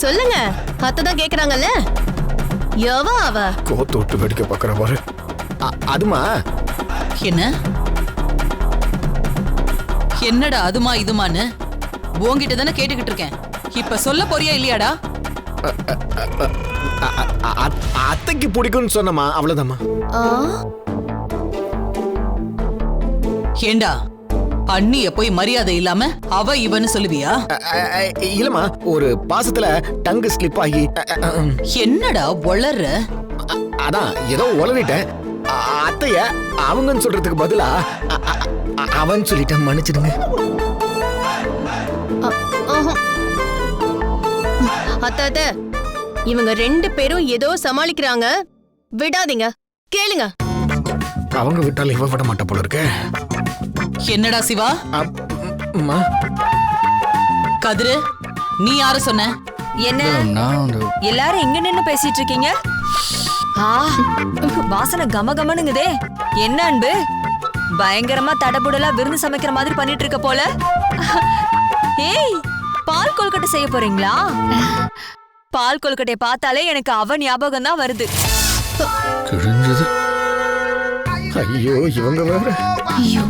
சொல்லுங்க. அத்தை தான் கேக்குறாங்கல்ல? எவ அவ? கோத்து விட்டு வெடிக்க பாக்குற பாரு. அ- அதுமா? என்ன? என்னடா அதுமா இதுமான்னு? உன்கிட்ட தானே கேட்டுக்கிட்டு இருக்கேன். இப்ப சொல்ல போறியா இல்லையாடா? அ- அ- அ- அத்தைக்கு பிடிக்கும்னு சொன்னமா அவ்வளவுதாம்மா. ஆ, ஏண்டா? அண்ணிய போய் மரியாதை இல்லாம அவ இவன்னு சொல்லுவியா? இல்லம்மா ஒரு பாசத்துல டங்கு ஸ்லிப் ஆகி. என்னடா வளர்ற அ- அதான் ஏதோ உளறிட்டேன். அத்தைய அவங்கன்னு சொல்றதுக்கு பதிலா அவன் சொல்லிட்டேன் மன்னிச்சிடுங்க. அத்தை அத்தை இவங்க ரெண்டு பேரும் ஏதோ சமாளிக்கிறாங்க. விடாதீங்க கேளுங்க. அவங்க விட்டாலும் இவ விட மாட்டா போல இருக்க. என்னடா சிவா? அம்மா கதிரு நீ யார சொன்ன? என்ன? எல்லாரும் எங்க நின்னு பேசிட்டு இருக்கீங்க ஆ வாசனை கம கமனுங்குதே. என்ன அன்பு? பயங்கரமா தடபுடலா விருந்து சமைக்கிற மாதிரி பண்ணிட்டு இருக்க போல. ஏய் பால் கொழுக்கட்டை செய்ய போறீங்களா? பால் கொழுக்கட்டையை பார்த்தாலே எனக்கு அவ ஞாபகம் தான் வருது. கிழிஞ்சது. ஐயோ இவங்க வேற. ஐயோ.